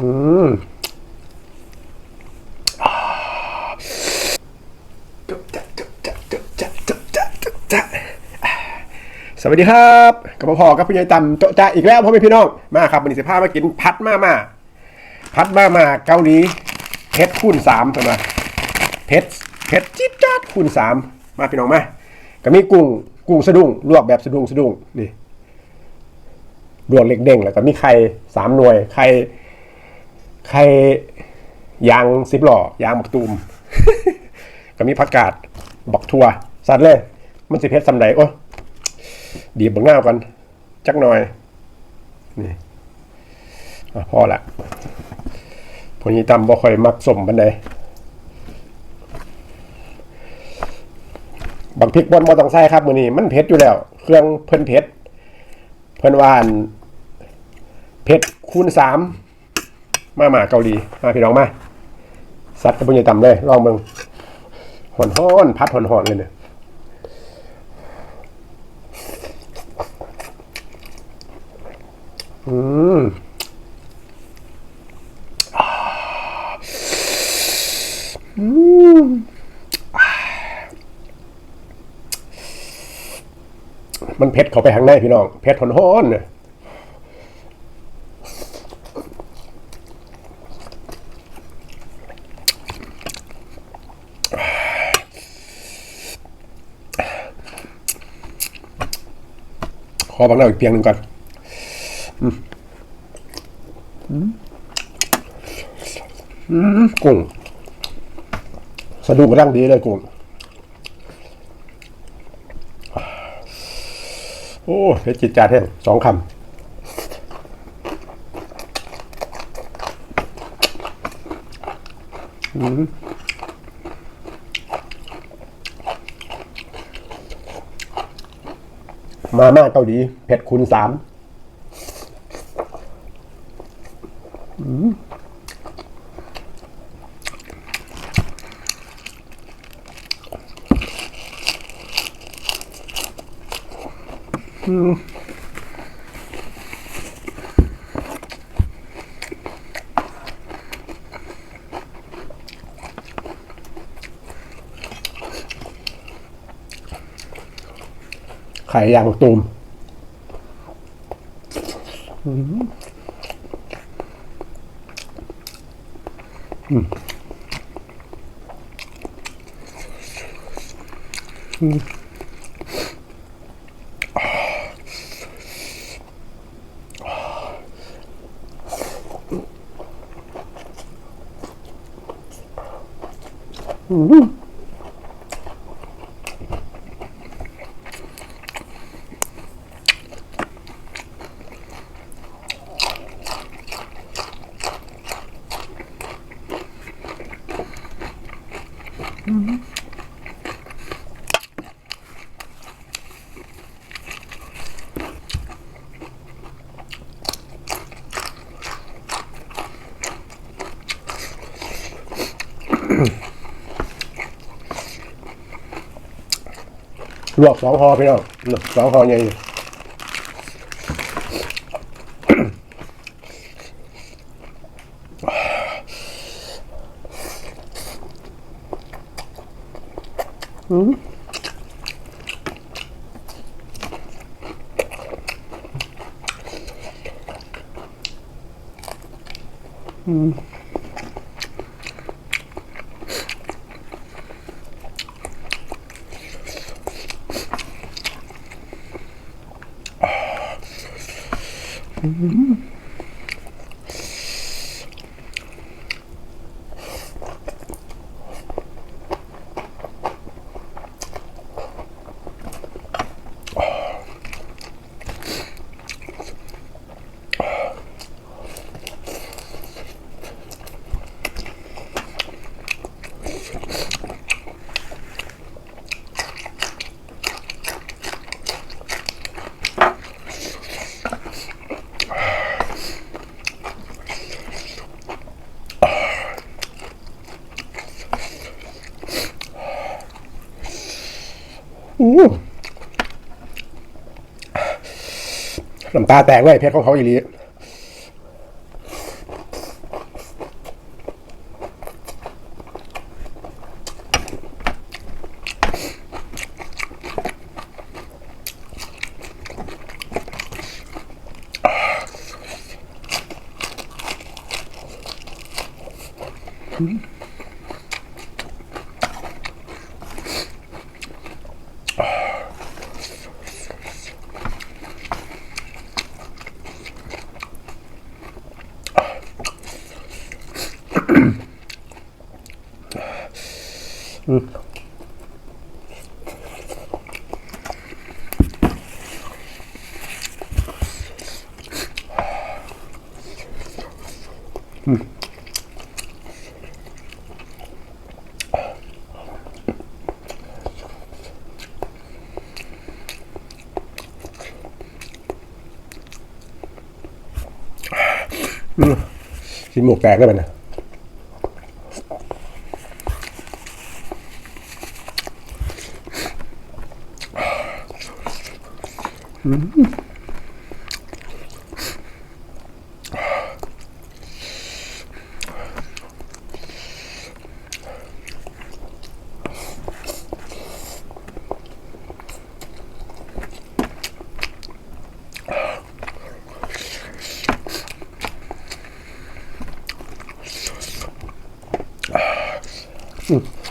อืมจบจะจบจะจบจะจบจะจบจะสวัสดีครับกับพ่อกับพี่ใหญ่ต่ำโจ๊ะจ๊ะอีกแล้วพ่อแม่พี่น้องมาครับวันนี้สิพามากินพัดมามาพัดมามาเกาหลีเผ็ดคูณสามตัวมาเผ็ดเผ็ดจิ๊ดจ๊าดคูณสามมาพี่น้องมาก็มีกุ้งกุ้งสะดุ้งลวกแบบสะดุ้งสะดุ้งนี่ลวกเล็กเด้งแล้วก็มีไข่สามหน่วยไข่ ไข่ยางสิบหล่อยางบักตูมก็มีผักกาดบักทัวสัตว์เลย มันสิเพชรสำไดโอ้ดีบบังง่าวกันจักหน่อยนี่พอละพนี้ตำบ่ค่อยมักสมบันไดบักพริกบนบ่ต้องใส่ครับมือนี้มันเผ็ดอยู่แล้ว เครื่องเพิ่นเผ็ดเพิ่นว่านเผ็ดคูณสาม มาหมาเกาหลีมาพี่น้องมาสัตว์กับปุญญต่ำเลยลองมึงหอนห้อนพัดหอนหอนเลยเนี่ยอืมอืมมันเผ็ดเข้าไปข้างในพี่น้องเผ็ดหอนห้อนเนี่ย ขอบางหน้าอีกเพียงหนึ่งก่อนอืมอืมกุ้งสะดุ้งร่างดีเลยกุ้งโอ้เพชรจิตจาแท้สองคำอืม มาม่าเกาหลีเผ็ดคูณสามอืม ข่ยางตูม ลวกสองหอพี่น้องลวกสองหอใหญ่อู้ Uhum. น้ำตาแตกเลยเพชรของเขาอย่างนี้嗯。Mm. กินหมวกแตกได้ไหมนะ 음. 음.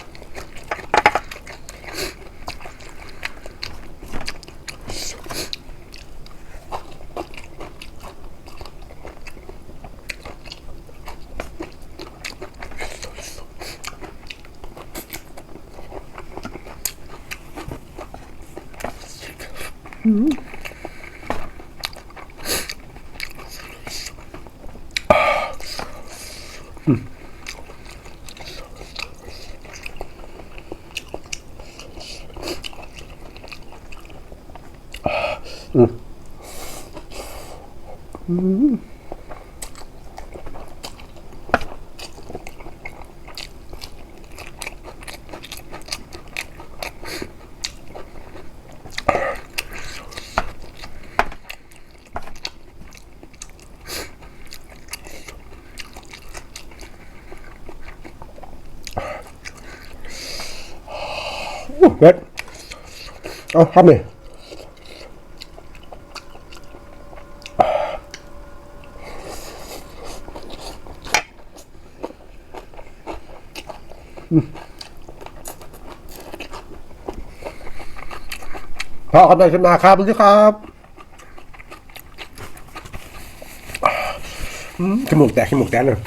อู้ เบ็ดเอาครับนี่พอกันได้ชนะครับพี่ครับอืมจมูกแตกจมูกแตกเลย